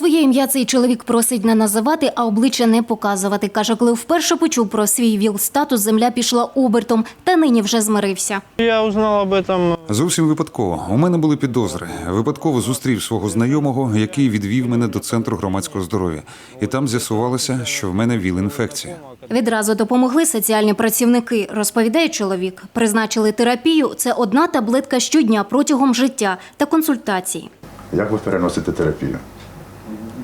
Своє ім'я цей чоловік просить не називати, а обличчя не показувати. Каже, коли вперше почув про свій ВІЛ-статус, земля пішла обертом, та нині вже змирився. Я узнал об этом Зовсім випадково. У мене були підозри. Випадково зустрів свого знайомого, який відвів мене до центру громадського здоров'я. І там з'ясувалося, що в мене ВІЛ-інфекція. Відразу допомогли соціальні працівники, розповідає чоловік. Призначили терапію. Це одна таблетка щодня протягом життя та консультації. Як ви переносите терапію?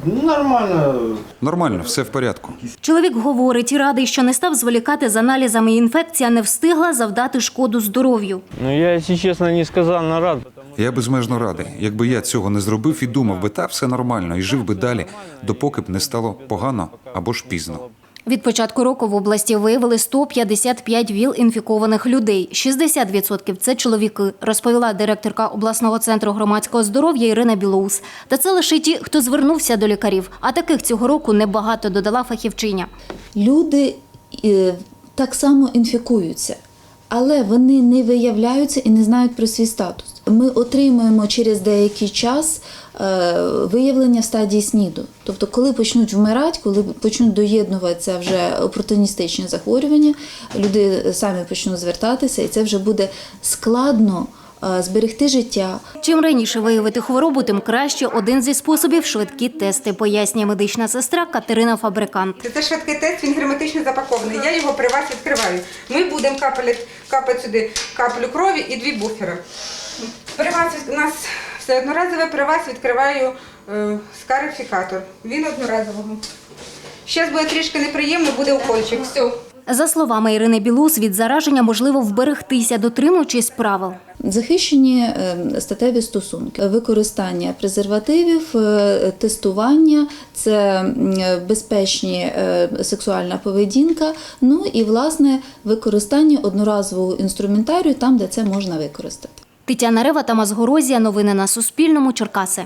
Нормально. Нормально, все в порядку. Чоловік говорить і радий, що не став зволікати з аналізами. Інфекція не встигла завдати шкоду здоров'ю. Ну, я, якщо чесно, не сказав на рад, Я безмежно радий. Якби я цього не зробив і думав би, та все нормально, і жив би далі, допоки б не стало погано або ж пізно. Від початку року в області виявили 155 ВІЛ-інфікованих людей. 60% – це чоловіки, розповіла директорка обласного центру громадського здоров'я Ірина Білоус. Та це лише ті, хто звернувся до лікарів. А таких цього року небагато, додала фахівчиня. люди е, так само інфікуються, але вони не виявляються і не знають про свій статус. Ми отримуємо через деякий час е, виявлення в стадії СНІДу. Тобто, коли почнуть вмирати, коли почнуть доєднуватися вже опортуністичні захворювання, люди самі почнуть звертатися, і це вже буде складно е, зберегти життя, Чим раніше виявити хворобу, тим краще. Один зі способів – швидкі тести, пояснює медична сестра Катерина Фабрикант. Це швидкий тест, він герметично запакований. Я його при вас відкриваю. Ми будемо капати, капати сюди каплю крові і дві буфери. При вас у нас все одноразове, при вас відкриваю е, скарифікатор. Він одноразового. Зараз буде трішки неприємно, буде укольчик. Все. За словами Ірини Білус, від зараження можливо вберегтися, дотримуючись правил. Захищені е, статеві стосунки, використання презервативів, е, тестування, це безпечні е, сексуальна поведінка, ну і власне використання одноразового інструментарію там, де це можна використати. Тетяна Рева, Тамас Горозія. Новини на Суспільному. Черкаси.